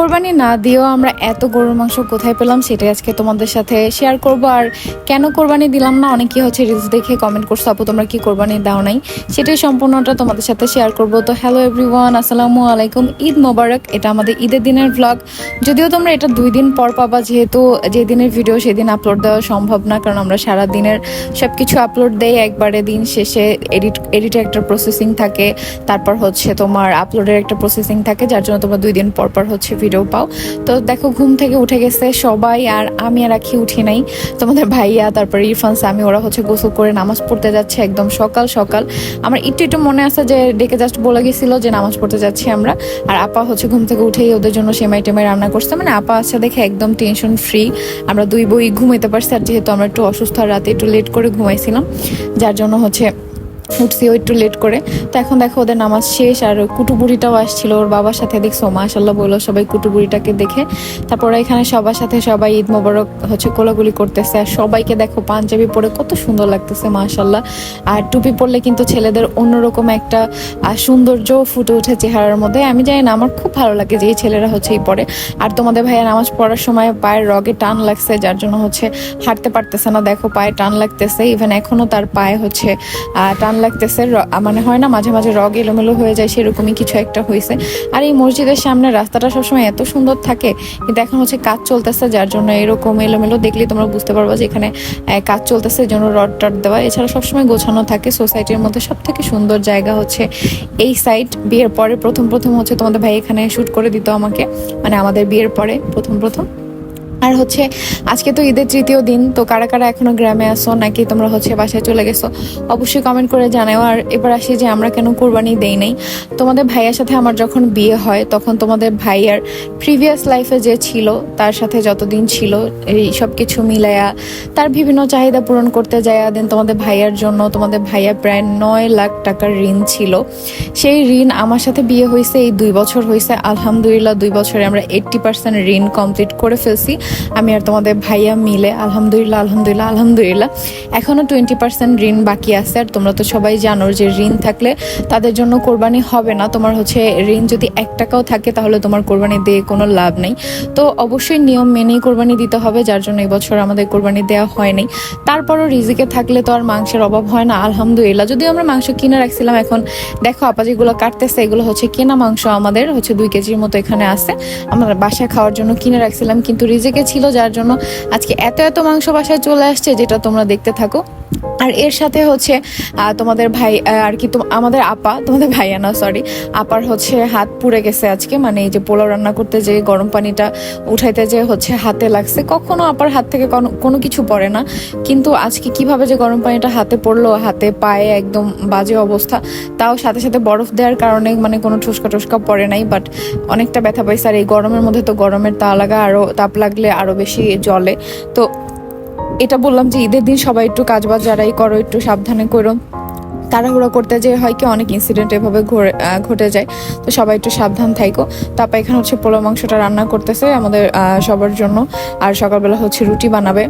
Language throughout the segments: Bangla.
কোরবানি না দিয়েও আমরা এত গরুর মাংস কোথায় পেলাম সেটাই আজকে তোমাদের সাথে শেয়ার করব। আর কেন কোরবানি দিলাম না? অনেকে হচ্ছে রিলস দেখে কমেন্ট করছ, আপু, তোমরা কি কোরবানি দাও নাই? সেটাই সম্পূর্ণটা তোমাদের সাথে শেয়ার করব। তো হ্যালো এভরিওয়ান আসসালামু আলাইকুম। ঈদ মোবারক, এটা আমাদের ঈদের দিনের ভ্লগ যদিও তোমরা এটা দুই দিন পর পাবা, যেহেতু যে দিনের ভিডিও সেদিন আপলোড দেওয়া সম্ভব না, কারণ আমরা সারা দিনের সব কিছু আপলোড দেই। একবারে দিন শেষে এডিট এডিটে একটা প্রসেসিং থাকে, তারপর হচ্ছে তোমার আপলোডের একটা প্রসেসিং থাকে, যার জন্য তোমরা দুই দিন পর পর হচ্ছে ভিডিও পাও। তো দেখো, ঘুম থেকে উঠে গেছে সবাই, আর আমি আর আখি উঠি নাই। তোমাদের ভাইয়া, তারপরে ইরফান সামি ওরা হচ্ছে গোসল করে নামাজ পড়তে যাচ্ছে একদম সকাল সকাল। আমার একটু একটু মনে আছে যে ডেকে জাস্ট বলে গেছিল যে নামাজ পড়তে যাচ্ছি আমরা। আর আপা হচ্ছে ঘুম থেকে উঠেই ওদের জন্য সেমাই টেমাই রান্না করছে। মানে আপা আছে দেখে একদম টেনশন ফ্রি আমরা দুই বই ঘুমাইতে পারছি, আর যেহেতু আমরা একটু অসুস্থ রাতে একটু লেট করে ঘুমাইছিলাম। যার জন্য হচ্ছে উঠছিও একটু লেট করে। তো এখন দেখো ওদের নামাজ শেষ আর কুটুবুড়িটাও আসছিল ওর বাবার সাথে, দেখছ? মাশাল্লাহ বলল সবাই কুটুবুড়িটাকে দেখে। তারপরে এখানে সবার সাথে সবাই ঈদ মোবারক হচ্ছে কোলাগুলি করতেছে। আর সবাইকে দেখো পাঞ্জাবি পরে কত সুন্দর লাগতেছে মাশাল্লাহ আর টুপি পরলে কিন্তু ছেলেদের অন্যরকম একটা সৌন্দর্য ফুটে ওঠে চেহারার মধ্যে। আমি জানি না, আমার খুব ভালো লাগে যে এই ছেলেরা হচ্ছে এই পরে। আর তোমাদের ভাইয়া নামাজ পড়ার সময় পায়ের রগে টান লাগছে, যার জন্য হচ্ছে হাঁটতে পারতেছে না। দেখো পায়ে টান লাগতেছে। ইভেন এখনও তার পায়ে হচ্ছে টান লাগতেছে মানে হয় না, মাঝে মাঝে রগ এলোমেলো হয়ে যায়, সেরকমই কিছু একটা হয়েছে আর এই মসজিদের সামনে রাস্তাটা সবসময় এত সুন্দর থাকে কিন্তু এখন হচ্ছে কাজ চলতেছে, যার জন্য এরকম এলোমেলো দেখলে তোমরা বুঝতে পারব যে এখানে কাজ চলতেছে জন্য রড টড দেওয়া। এছাড়া সবসময় গোছানো থাকে, সোসাইটির মধ্যে সব থেকে সুন্দর জায়গা হচ্ছে এই সাইড বিয়ের পরে প্রথম প্রথম হচ্ছে তোমাদের ভাই এখানে শুট করে দিত আমাকে মানে আমাদের বিয়ের পরে প্রথম প্রথম। আর হচ্ছে, আজকে তো ঈদের তৃতীয় দিন, তো কারা কারা এখনও গ্রামে আসো নাকি তোমরা হচ্ছে বাসায় চলে গেছো, অবশ্যই কমেন্ট করে জানাও। আর এবার আসি যে আমরা কেন কোরবানি দেই নাই। তোমাদের ভাইয়ার সাথে আমার যখন বিয়ে হয়, তখন তোমাদের ভাইয়ার প্রিভিয়াস লাইফে যে ছিল, তার সাথে যতদিন ছিল, এই সব কিছু মিলায়া তার বিভিন্ন চাহিদা পূরণ করতে যায় দেন তোমাদের ভাইয়ার জন্য, তোমাদের ভাইয়া প্রায় নয় লাখ টাকার ঋণ ছিল। সেই ঋণ আমার সাথে বিয়ে হয়েছে এই দুই বছর হয়েছে আলহামদুলিল্লাহ, দুই বছরে আমরা এইট্টি পার্সেন্ট ঋণ কমপ্লিট করে ফেলছি। আমি আর তোমাদের ভাইয়া মিলে, আলহামদুলিল্লাহ আলহামদুলিল্লাহ আলহামদুলিল্লাহ। এখনও টোয়েন্টি পার্সেন্ট ঋণ বাকি আছে, আর তোমরা তো সবাই জানো যে ঋণ থাকলে তাদের জন্য কোরবানি হবে না। তোমার হচ্ছে ঋণ যদি এক টাকাও থাকে, তাহলে তোমার কোরবানি দিয়ে কোনো লাভ নেই। তো অবশ্যই নিয়ম মেনেই কোরবানি দিতে হবে, যার জন্য এবছর আমাদের কোরবানি দেওয়া হয়নি। তারপরও রিজিকে থাকলে তো আর মাংসের অভাব হয় না, আলহামদুলিল্লাহ। যদিও আমরা মাংস কিনে রাখছিলাম, এখন দেখো আপা যেগুলো কাটতেছে, এগুলো হচ্ছে কেনা মাংস আমাদের, হচ্ছে দুই কেজির মতো এখানে আছে। আমরা বাসায় খাওয়ার জন্য কিনে রাখছিলাম, কিন্তু রিজিকে ছিল, যার জন্য আজকে এত এত মাংস বাসায় চলে আসছে, যেটা তোমরা দেখতে থাকো। আর এর সাথে হচ্ছে তোমাদের ভাই আর কি আমাদের আপা, তোমাদের ভাইয়া না সরি আপার হচ্ছে হাত পুড়ে গেছে আজকে মানে এই যে পোলাও রান্না করতে যে গরম পানিটা উঠাইতে যে হচ্ছে হাতে লাগছে, কখনো আপার হাত থেকে কোনো- কিছু পড়ে না, কিন্তু আজকে কীভাবে যে গরম পানিটা হাতে পড়ল, হাতে পায়ে একদম বাজে অবস্থা, তাও সাথে সাথে বরফ দেওয়ার কারণে মানে কোনো ঠুসকা টুসকা পড়ে নাই বাট অনেকটা ব্যথা পাইছে, আর এই গরমের মধ্যে তো গরমের তা লাগা আরও তাপ লাগলে আরও বেশি জলে তো এটা বললাম যে ঈদের দিন সবাই একটু কাজ বাজ যারাই করো, একটু সাবধানে করো। তাড়াহুড়ো করতে যে হয় কি, অনেক ইনসিডেন্ট এভাবে ঘটে যায়। তো সবাই একটু সাবধান থাইকো। তারপর এখানে হচ্ছে পোলা মাংসটা রান্না করতেছে আমাদের সবার জন্য। আর সকালবেলা হচ্ছে রুটি বানাবে।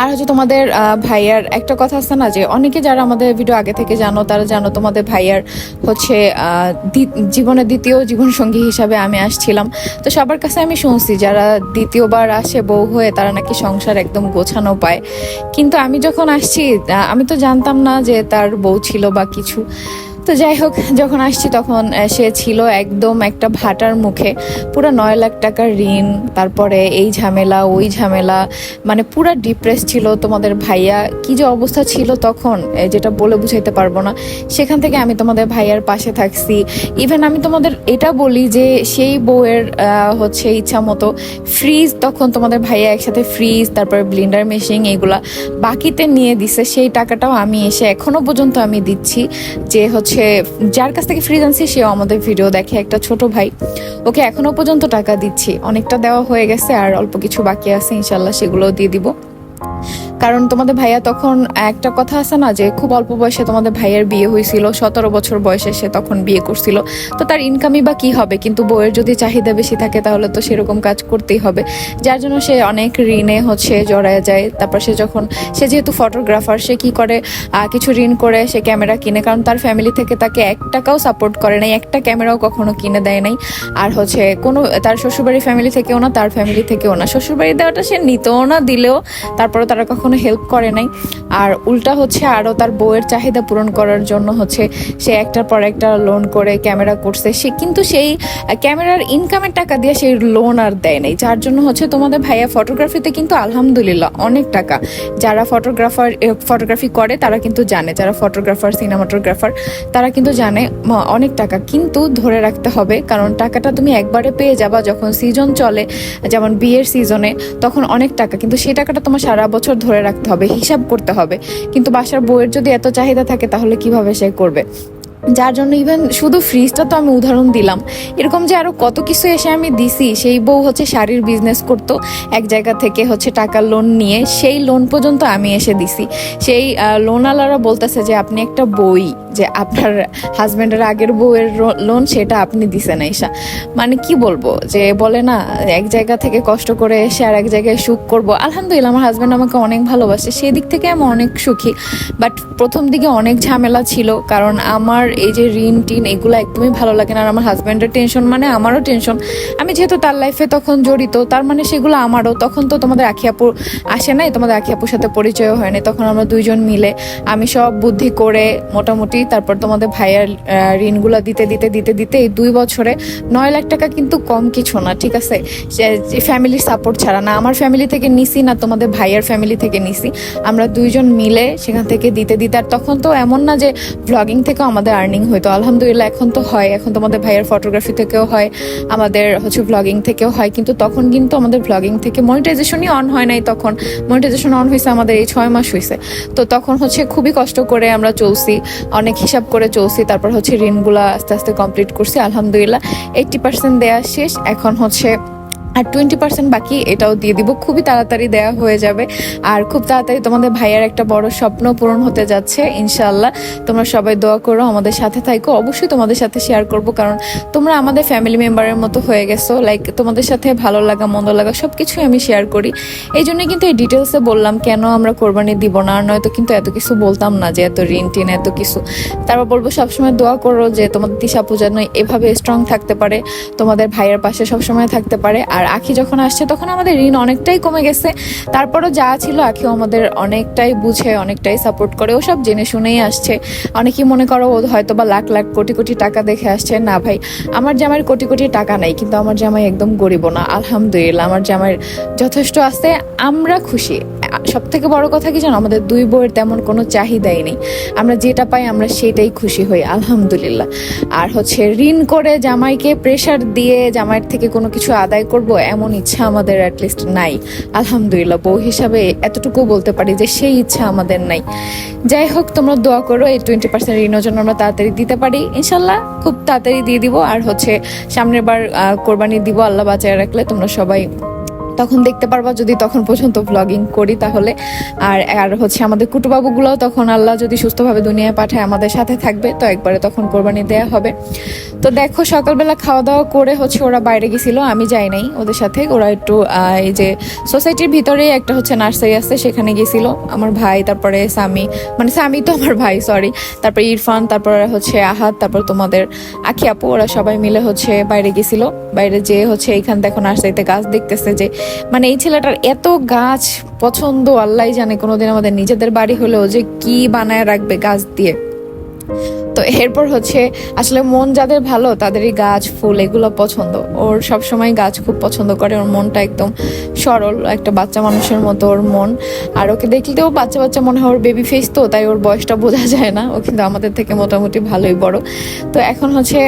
আর হচ্ছে তোমাদের ভাইয়ার একটা কথা আছে না, যে অনেকে যারা আমাদের ভিডিও আগে থেকে জানো, তারা জানো তোমাদের ভাইয়ার হচ্ছে জীবনের দ্বিতীয় জীবন সঙ্গী হিসাবে আমি আসছিলাম। তো সবার কাছে আমি শুনছি, যারা দ্বিতীয়বার আসে বউ হয়ে, তারা নাকি সংসার একদম গোছানো পায়। কিন্তু আমি যখন আসছি আমি তো জানতাম না যে তার বউ ছিল বা কিছু। তো যাই হোক, যখন আসছি তখন সে ছিল একদম একটা ভাটার মুখে। পুরো নয় লাখ টাকার ঋণ, তারপরে এই ঝামেলা, ওই ঝামেলা মানে পুরো ডিপ্রেস ছিল তোমাদের ভাইয়া। কি যে অবস্থা ছিল তখন যেটা বলে বুঝাইতে পারব না। সেখান থেকে আমি তোমাদের ভাইয়ার পাশে থাকছি। ইভেন আমি তোমাদের এটা বলি যে, সেই বউয়ের হচ্ছে ইচ্ছা মতো ফ্রিজ তখন তোমাদের ভাইয়া একসাথে ফ্রিজ তারপরে ব্লিন্ডার মেশিন এগুলা বাকিতে নিয়ে দিছে। সেই টাকাটাও আমি এসে এখনও পর্যন্ত আমি দিচ্ছি। যে হচ্ছে যার কাছ থেকে ফ্রিজ জানছি সেও আমাদের ভিডিও দেখে একটা ছোট ভাই। ওকে এখনও পর্যন্ত টাকা দিচ্ছি। অনেকটা দেওয়া হয়ে গেছে আর অল্প কিছু বাকি আছে, ইনশাল্লাহ সেগুলোও দিয়ে দিব। কারণ তোমাদের ভাইয়া তখন একটা কথা আছে না যে খুব অল্প বয়সে তোমাদের ভাইয়ের বিয়ে হয়েছিল, সতেরো বছর বয়সে সে তখন বিয়ে করছিল। তো তার ইনকামই বা কি হবে? কিন্তু বউয়ের যদি চাহিদা বেশি থাকে তাহলে তো সেরকম কাজ করতেই হবে। যার জন্য সে অনেক ঋণে হচ্ছে জড়ায় যায়। তারপর সে যখন, সে যেহেতু ফটোগ্রাফার সে কি করে? কিছু ঋণ করে সে ক্যামেরা কিনে। কারণ তার ফ্যামিলি থেকে তাকে এক টাকাও সাপোর্ট করে নাই, একটা ক্যামেরাও কখনো কিনে দেয় নাই। আর হচ্ছে কোনো, তার শ্বশুরবাড়ির ফ্যামিলি থেকেও না, তার ফ্যামিলি থেকেও না। শ্বশুরবাড়ি দেওয়াটা সে নিতেও না, দিলেও তারপরে তারা কখনো হেল্প করে নাই। আর উল্টা হচ্ছে আরও তার বউয়ের চাহিদা পূরণ করার জন্য হচ্ছে সে একটার পর একটা লোন করে ক্যামেরা করছে। সে কিন্তু সেই ক্যামেরার ইনকামের টাকা দিয়ে সেই লোন আর দেয় নাই। যার জন্য হচ্ছে তোমাদের ভাইয়া ফটোগ্রাফিতে কিন্তু আলহামদুলিল্লাহ অনেক টাকা। যারা ফটোগ্রাফার ফটোগ্রাফি করে তারা কিন্তু জানে। যারা ফটোগ্রাফার সিনেমাটোগ্রাফার তারা কিন্তু জানে অনেক টাকা। কিন্তু ধরে রাখতে হবে, কারণ টাকাটা তুমি একবারে পেয়ে যাবা যখন সিজন চলে, যেমন বিয়ের সিজনে তখন অনেক টাকা। কিন্তু সেই টাকাটা তোমার সারা বছর ধরে রাখতে হবে, হিসাব করতে হবে। কিন্তু বাসার বইয়ের যদি এত চাহিদা থাকে, তাহলে কীভাবে সে করবে? যার জন্য ইভেন শুধু ফ্রিজটা তো আমি উদাহরণ দিলাম। এরকম যে আরও কত কিছু এসে আমি দিছি, সেই বউ হচ্ছে শাড়ির বিজনেস করতো, এক জায়গা থেকে হচ্ছে টাকা লোন নিয়ে, সেই লোন পর্যন্ত আমি এসে দিছি। সেই লোনওয়ালারা বলতেছে যে, আপনি একটা বই, যে আপনার হাজব্যান্ডের আগের বউয়ের লোন সেটা আপনি দিছেন এসা মানে কি বলব, যে বলে না, এক জায়গা থেকে কষ্ট করে এসে আর এক জায়গায় সুখ করব। আলহামদুলিল্লাহ, আমার হাজব্যান্ড আমাকে অনেক ভালোবাসে। সেই দিক থেকে আমি অনেক সুখী। বাট প্রথম দিকে অনেক ঝামেলা ছিল, কারণ আমার এই যে ঋণ, টিন, এগুলো একদমই ভালো লাগে না। আর আমার হাজব্যান্ডের টেনশন মানে আমারও টেনশন আমি যেহেতু তার লাইফে তখন জড়িত, তার মানে সেগুলো আমারও। তখন তো তোমাদের আখি আপু আসে নাই, তোমাদের আখি আপুর সাথে পরিচয় হয় নাই। তখন আমরা দুইজন মিলে আমি সব বুদ্ধি করে মোটামুটি তারপর তোমাদের ভাইয়ার ঋণগুলো দিতে দিতে দিতে দিতে এই দুই বছরে নয় লাখ টাকা কিন্তু কম কিছু না, ঠিক আছে? ফ্যামিলির সাপোর্ট ছাড়া না। আমার ফ্যামিলি থেকে নিছি না, তোমাদের ভাইয়ার ফ্যামিলি থেকে নিছি। আমরা দুইজন মিলে সেখান থেকে দিতে দিতে। আর তখন তো এমন না যে ব্লগিং থেকেও আমাদের আর্নিং হইতো আলহামদুলিল্লাহ এখন তো হয়। এখন তোমাদের ভাইয়ের ফটোগ্রাফি থেকেও হয়, আমাদের হচ্ছে ব্লগিং থেকেও হয়। কিন্তু তখন কিন্তু আমাদের ব্লগিং থেকে মনিটাইজেশনই অন হয় নাই তখন। মনিটাইজেশন অন হয়েছে আমাদের এই ছয় মাস হয়েছে। তো তখন হচ্ছে খুবই কষ্ট করে আমরা চলছি, অনেক হিসাব করে চলছি। তারপর হচ্ছে ঋণগুলা আস্তে আস্তে কমপ্লিট করছি, আলহামদুলিল্লাহ। এইটটি পার্সেন্ট দেওয়া শেষ। এখন হচ্ছে আর টোয়েন্টি পার্সেন্ট বাকি এটাও দিয়ে দিব। খুবই তাড়াতাড়ি দেওয়া হয়ে যাবে। আর খুব তাড়াতাড়ি তোমাদের ভাইয়ের একটা বড় স্বপ্ন পূরণ হতে যাচ্ছে ইনশাল্লাহ তোমরা সবাই দোয়া করো, আমাদের সাথে থাকো অবশ্যই তোমাদের সাথে শেয়ার করব, কারণ তোমরা আমাদের ফ্যামিলি মেম্বারের মতো হয়ে গেছো। লাইক তোমাদের সাথে ভালো লাগা, মন্দ লাগা সব কিছুই আমি শেয়ার করি। এই জন্য কিন্তু এই ডিটেলসে বললাম, কেন আমরা কোরবানি দিব না? আর নয়তো কিন্তু এত কিছু বলতাম না যে এত ঋণ টিন, এত কিছু। তারপর বলব, সবসময় দোয়া করো যে তোমাদের দিশা পূজা নয় এভাবে স্ট্রং থাকতে পারে। তোমাদের ভাইয়ের পাশে সবসময় থাকতে পারে। আর আখি যখন আসছে, তখন আমাদের ঋণ অনেকটাই কমে গেছে। তারপরও যা ছিল, আখিও আমাদের অনেকটাই বুঝে, অনেকটাই সাপোর্ট করে। ও সব জেনে শুনেই আসছে। অনেকেই মনে করো, ও হয়তো বা লাখ লাখ কোটি কোটি টাকা দেখে আসছে। না ভাই, আমার জামাইয়ের কোটি কোটি টাকা নাই, কিন্তু আমার জামাই একদম গরিব না, আলহামদুলিল্লাহ। আমার জামাইয়ের যথেষ্ট আছে, আমরা খুশি। সব থেকে বড় কথা কি জানো? আমাদের দুই বইয়ের তেমন কোনো চাহিদাই নেই। আমরা যেটা পাই আমরা সেটাই খুশি হই, আলহামদুলিল্লাহ। আর হচ্ছে ঋণ করে জামাইকে প্রেশার দিয়ে জামাইয়ের থেকে কোনো কিছু আদায় করব এমন ইচ্ছা আমাদের অ্যাটলিস্ট নাই। আলহামদুলিল্লাহ, বউ হিসাবে এতটুকু বলতে পারি যে সেই ইচ্ছা আমাদের নাই। যাই হোক, তোমরা দোয়া করো, এই টোয়েন্টি পার্সেন্ট ঋণের জন্য আমরা তাড়াতাড়ি দিতে পারি। ইনশাল্লাহ খুব তাড়াতাড়ি দিয়ে দিব। আর হচ্ছে সামনের বার কোরবানি দিব, আল্লাহ বাঁচায় রাখলে তোমরা সবাই তখন দেখতে পারবা যদি তখন পর্যন্ত ব্লগিং করি তাহলে। আর আর হচ্ছে আমাদের কুটুবাবুগুলোও তখন আল্লাহ যদি সুস্থভাবে দুনিয়ায় পাঠায় আমাদের সাথে থাকবে, তো একবারে তখন কোরবানি দেয়া হবে। তো দেখো সকালবেলা খাওয়া দাওয়া করে হচ্ছে ওরা বাইরে গেছিল, আমি যাই নাই ওদের সাথে। ওরা একটু এই যে সোসাইটির ভিতরেই একটা হচ্ছে নার্সারি আছে, সেখানে গেছিল। আমার ভাই, তারপরে সামি মানে সামি তো আমার ভাই সরি তারপরে ইরফান, তারপরে হচ্ছে আহাত, তারপর তোমাদের আখি আপু, ওরা সবাই মিলে হচ্ছে বাইরে গেছিল। বাইরে যেয়ে হচ্ছে এইখান দেখো নার্সারিতে গাছ দেখতেছে যে মানে এই ছেলেটার এত গাছ পছন্দ আল্লাহ জানে, কোনোদিন আমাদের নিজেদের বাড়ি হলেও যে কি বানায় রাখবে গাছ দিয়ে। তো এরপর হচ্ছে, আসলে মন যাদের ভালো, তাদেরই গাছ, ফুল এগুলো পছন্দ। ওর সব সময় গাছ খুব পছন্দ করে, ওর মনটা একদম সরল, একটা বাচ্চা মানুষের মতো ওর মন। আর ওকে দেখলেও বাচ্চা বাচ্চা মনে হয় ওর বেবি ফেস তো, তাই ওর বয়সটা বোঝা যায় না। ও কিন্তু আমাদের থেকে মোটামুটি ভালোই বড়। তো এখন হচ্ছে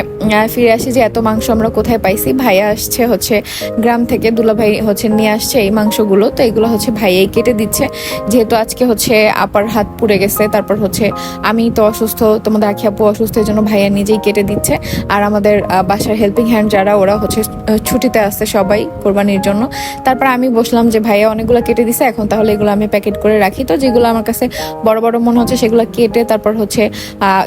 ফিরে আসি যে, এত মাংস আমরা কোথায় পাইছি? ভাইয়া আসছে হচ্ছে গ্রাম থেকে, দুলাভাই হচ্ছে নিয়ে আসছে এই মাংসগুলো। তো এগুলো হচ্ছে ভাইয়াই কেটে দিচ্ছে। যেহেতু আজকে হচ্ছে আপার হাত পুড়ে গেছে, তারপর হচ্ছে আমি তো অসুস্থ, তোমাদের আখি আপু অসুস্থ, এই জন্য ভাইয়া নিজেই কেটে দিচ্ছে। আর আমাদের বাসার হেল্পিং হ্যান্ড যারা, ওরা হচ্ছে ছুটিতে আসছে সবাই কোরবানির জন্য। তারপর আমি বসলাম যে, ভাইয়া অনেকগুলো কেটে দিছে, এখন তাহলে এগুলো আমি প্যাকেট করে রাখি। তো যেগুলো আমার কাছে বড় বড় মনে হচ্ছে, সেগুলো কেটে তারপর হচ্ছে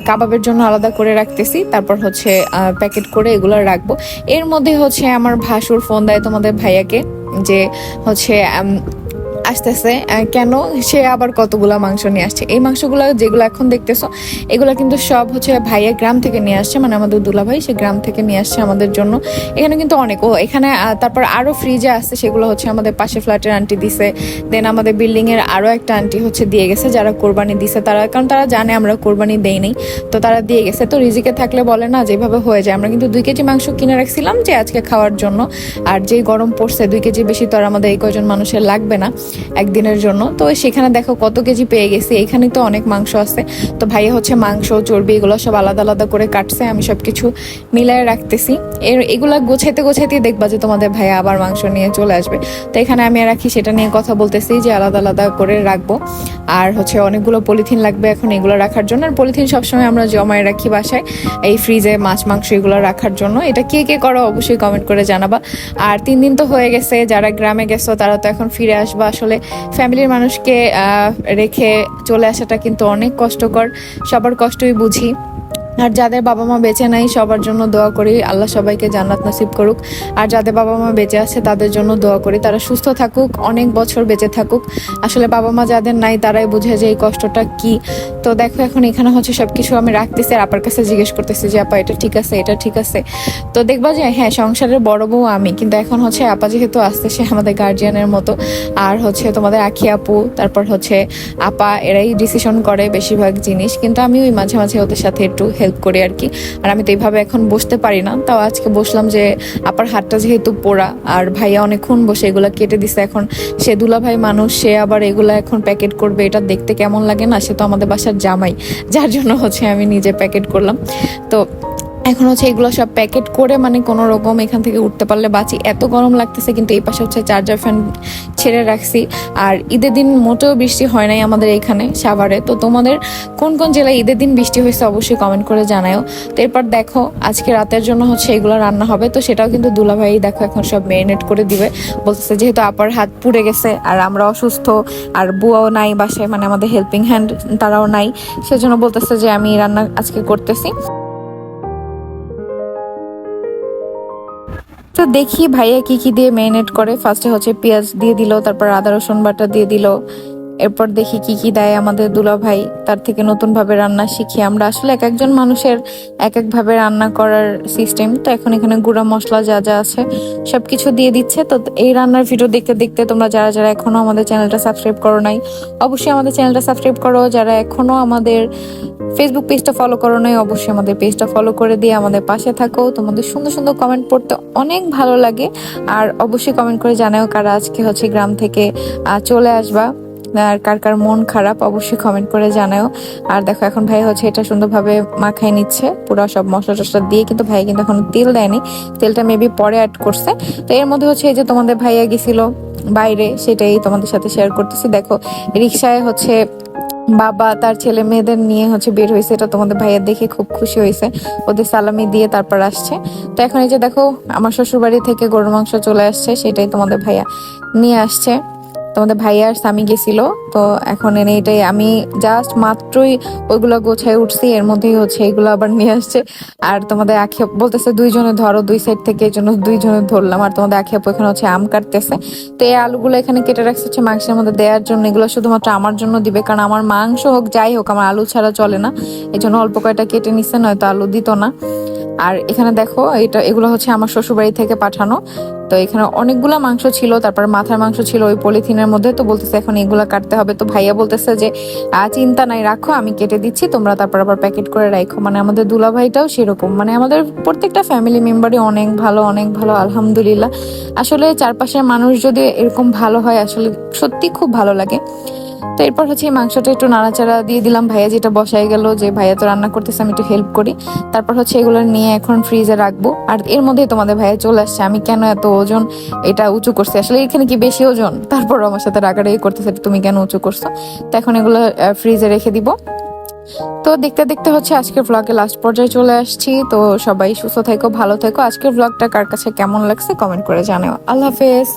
কাবাবের জন্য আলাদা করে রাখতেছি। তারপর হচ্ছে প্যাকেট করে এগুলো রাখব। এর মধ্যে হচ্ছে আমার ভাসুর ফোন দেয় তোমাদের ভাইয়াকে, যে হচ্ছে আসতেছে কেন সে আবার কতগুলা মাংস নিয়ে আসছে? এই মাংসগুলো যেগুলো এখন দেখতেছো, এগুলো কিন্তু সব হচ্ছে ভাইয়া গ্রাম থেকে নিয়ে আসছে মানে আমাদের দুলা ভাই সে গ্রাম থেকে নিয়ে আসছে আমাদের জন্য। এখানে কিন্তু অনেক, ও, এখানে তারপর আরও ফ্রিজে আসছে সেগুলো হচ্ছে আমাদের পাশে ফ্ল্যাটের আন্টি দিছে। দেন আমাদের বিল্ডিংয়ের আরও একটা আন্টি হচ্ছে দিয়ে গেছে, যারা কোরবানি দিছে তারা, কারণ তারা জানে আমরা কোরবানি দেই নেই, তো তারা দিয়ে গেছে। তো রিজিকে থাকলে বলে না যেভাবে হয়ে যায়। আমরা কিন্তু দুই কেজি মাংস কিনে রাখছিলাম যে আজকে খাওয়ার জন্য, আর যে গরম পড়ছে, দুই কেজি বেশি তো আর আমাদের এই কয়জন মানুষের লাগবে না। একদিনের জন্য। তো সেখানে দেখো কত কেজি পেয়ে গেছি। এখানে তো অনেক মাংস আছে। তো ভাইয়া হচ্ছে মাংস, চর্বি এগুলো সব আলাদা আলাদা করে কাটছে। আমি সবকিছু মিলায় রাখতেছি। এর এগুলা গোছাইতে গোছাইতে দেখবা যে তোমাদের ভাইয়া আবার মাংস নিয়ে চলে আসবে। তো এখানে আমি রাখি সেটা নিয়ে কথা বলতেছি যে আলাদা আলাদা করে রাখব। আর হচ্ছে অনেকগুলো পলিথিন লাগবে এখন এগুলো রাখার জন্য। আর পলিথিন সবসময় আমরা জমায় রাখি বাসায়। এই ফ্রিজে মাছ, মাংস এগুলো রাখার জন্য। এটা কে কে করো অবশ্যই কমেন্ট করে জানাবা। আর তিন দিন তো হয়ে গেছে। যারা গ্রামে গেছো তারা তো এখন ফিরে আসবা। আসলে ফ্যামিলির মানুষকে রেখে চলে আসাটা কিন্তু অনেক কষ্টকর। সবার কষ্টই বুঝি। আর যাদের বাবা মা বেঁচে নাই, সবার জন্য দোয়া করি। আল্লাহ সবাইকে জান্নাত নসিব করুক। আর যাদের বাবা মা বেঁচে আছে, তাদের জন্য দোয়া করি। তারা সুস্থ থাকুক, অনেক বছর বেঁচে থাকুক। আসলে বাবা মা যাদের নাই, তারাই বুঝে যে এই কষ্টটা কি। তো দেখো, এখন এখানে হচ্ছে সব কিছু আমি রাখতেছি আর আপার কাছে জিজ্ঞেস করতেছি যে, আপা, এটা ঠিক আছে, এটা ঠিক আছে? তো দেখবা যে হ্যাঁ সংসারের বড় বউ আমি। কিন্তু এখন হচ্ছে আপা যেহেতু আসতে সে আমাদের গার্জিয়ানের মতো। আর হচ্ছে তোমাদের আখি আপু, তারপর হচ্ছে আপা, এরাই ডিসিশন করে বেশিরভাগ জিনিস। কিন্তু আমি ওই মাঝে মাঝে ওদের সাথে একটু হেল্প করে আর কি। আর আমি তো এইভাবে এখন বসতে পারি না। তাও আজকে বসলাম যে, আপার হাতটা যেহেতু পোড়া, আর ভাইয়া অনেকক্ষণ বসে এগুলো কেটে দিছে এখন। সে দুলা ভাই মানুষ, সে আবার এগুলো এখন প্যাকেট করবে। এটা দেখতে কেমন লাগে না? সে তো আমাদের বাসার জামাই। যার জন্য হচ্ছে আমি নিজে প্যাকেট করলাম। তো এখন হচ্ছে এগুলো সব প্যাকেট করে মানে কোনো রকম এখান থেকে উঠতে পারলে বাঁচি। এত গরম লাগতেছে, কিন্তু এই পাশে হচ্ছে চার্জার ফ্যান ছেড়ে রাখছি। আর ঈদের দিন মোটেও বৃষ্টি হয় নাই আমাদের এখানে সাভারে। তো তোমাদের কোন কোন জেলায় ঈদের দিন বৃষ্টি হয়েছে অবশ্যই কমেন্ট করে জানাও তো এরপর দেখো, আজকে রাতের জন্য হচ্ছে এগুলো রান্না হবে। তো সেটাও কিন্তু দুলাভাই দেখো এখন সব ম্যারিনেট করে দিবে। বলতেছে যেহেতু আপার হাত পুড়ে গেছে আর আমরা অসুস্থ আর বুয়াও নাই বাসায় মানে আমাদের হেল্পিং হ্যান্ড তারাও নাই। সেজন্য বলতেছে যে আমি রান্না আজকে করতেছি। তো দেখি ভাইয়া কি কি দিয়ে ম্যারিনেট করে। ফার্স্টে হচ্ছে পেঁয়াজ দিয়ে দিল, তারপর আদা রসুন বাটা দিয়ে দিল। এরপর দেখি কি কি দেয় আমাদের দুলা ভাই তার থেকে নতুন ভাবে রান্না শিখি। আমরা আসলে এক একজন মানুষের এক এক ভাবে রান্না করার সিস্টেম তো এখন এখানে গুঁড়া মশলা যা যা আছে সব কিছু দিয়ে দিচ্ছে। তো এই রান্নার ভিডিও দেখতে দেখতে তোমরা যারা যারা এখনও আমাদের চ্যানেলটা সাবস্ক্রাইব করো নাই, অবশ্যই আমাদের চ্যানেলটা সাবস্ক্রাইব করো। যারা এখনও আমাদের ফেসবুক পেজটা ফলো করো নাই, অবশ্যই আমাদের পেজটা ফলো করে দিয়ে আমাদের পাশে থাকো। তোমাদের সুন্দর সুন্দর কমেন্ট পড়তে অনেক ভালো লাগে। আর অবশ্যই কমেন্ট করে জানাও কারা আজকে হচ্ছে গ্রাম থেকে চলে আসবা। আর কার কার মন খারাপ অবশ্যই কমেন্ট করে জানাও আর দেখো, এখন ভাই হচ্ছে এটা সুন্দরভাবে মাখায় নিচ্ছে। পুরো সব মশলা টসলা দিয়ে কিন্তু ভাই কিন্তু এখন তেল দেয়নি। তেলটা মেবি পরে অ্যাড করছে। তো এর মধ্যে হচ্ছে এই যে তোমাদের ভাইয়া গেছিল বাইরে, সেটাই তোমাদের সাথে শেয়ার করতেছি। দেখো রিক্সায় হচ্ছে বাবা তার ছেলে মেয়েদের নিয়ে হচ্ছে বের হয়েছে। এটা তোমাদের ভাইয়া দেখে খুব খুশি হয়েছে। ওদের সালামি দিয়ে তারপর আসছে। তো এখন এই যে দেখো, আমার শ্বশুর বাড়ি থেকে গরুর মাংস চলে আসছে, সেটাই তোমাদের ভাইয়া নিয়ে আসছে। তোমাদের ভাইয়া আর স্বামী গেছিল, তো এখন এনে এটাই, আমি জাস্ট মাত্রই ওইগুলো গোছায় উঠছি, এর মধ্যেই হচ্ছে এগুলো আবার নিয়ে আসছে। আর তোমাদের আখি বলতেছে দুইজনে ধরো, দুই সাইড থেকে এই জন্য দুইজনে ধরলাম, আর তোমাদের আখি আপু এখানে হচ্ছে আম কাটতেছে। তো এই আলুগুলো এখানে কেটে রাখছে হচ্ছে মাংসের মধ্যে দেওয়ার জন্য, এগুলো শুধুমাত্র আমার জন্য দিবে, কারণ আমার মাংস হোক, যাই হোক, আমার আলু ছাড়া চলে না। এই জন্য অল্প কয়টা কেটে নিচ্ছে নয়তো আলু দিত না। আর এখানে দেখো, এটা, এগুলো হচ্ছে আমার শ্বশুরবাড়ি থেকে পাঠানো। তো এখানে অনেকগুলা মাংস ছিল, তারপর মাথার মাংস ছিল ওই পলিথিনের মধ্যে। তো বলতেছে, এখন এগুলা কাটতে হবে। তো ভাইয়া বলতেছে যে চিন্তা নাই, রাখো, আমি কেটে দিচ্ছি। তোমরা তারপর আবার প্যাকেট করে রাখো মানে আমাদের দুলা ভাইটাও সেরকম। মানে আমাদের প্রত্যেকটা ফ্যামিলি মেম্বারই অনেক ভালো অনেক ভালো, আলহামদুলিল্লাহ। আসলে চারপাশের মানুষ যদি এরকম ভালো হয়, আসলে সত্যি খুব ভালো লাগে। তো এরপর হচ্ছে এই মাংসটা একটু নাড়াচাড়া দিয়ে দিলাম। ভাইয়া যেটা বসাই গেল যে, ভাইয়া তো রান্না করতেছে, আমি একটু হেল্প করি। তারপর হচ্ছে এগুলো নিয়ে এখন ফ্রিজে রাখব। আর এর মধ্যে তোমাদের ভাইয়া চলে আসছে। আমি কেন এত ওজন এটা উঁচু করছি? আসলে এখানে কি বেশি ওজন? তারপর আমার সাথে রাগারাগি করতেছে তুমি কেন উঁচু করছ? তো এখন এগুলো ফ্রিজে রেখে দিব। তো দেখতে দেখতে হচ্ছে আজকের ভ্লগে লাস্ট পর্যায়ে চলে আসছি। তো সবাই সুস্থ থেকো, ভালো থেকো। আজকের ভ্লগটা কার কাছে কেমন লাগছে কমেন্ট করে জানাও। আল্লাহ হাফেজ।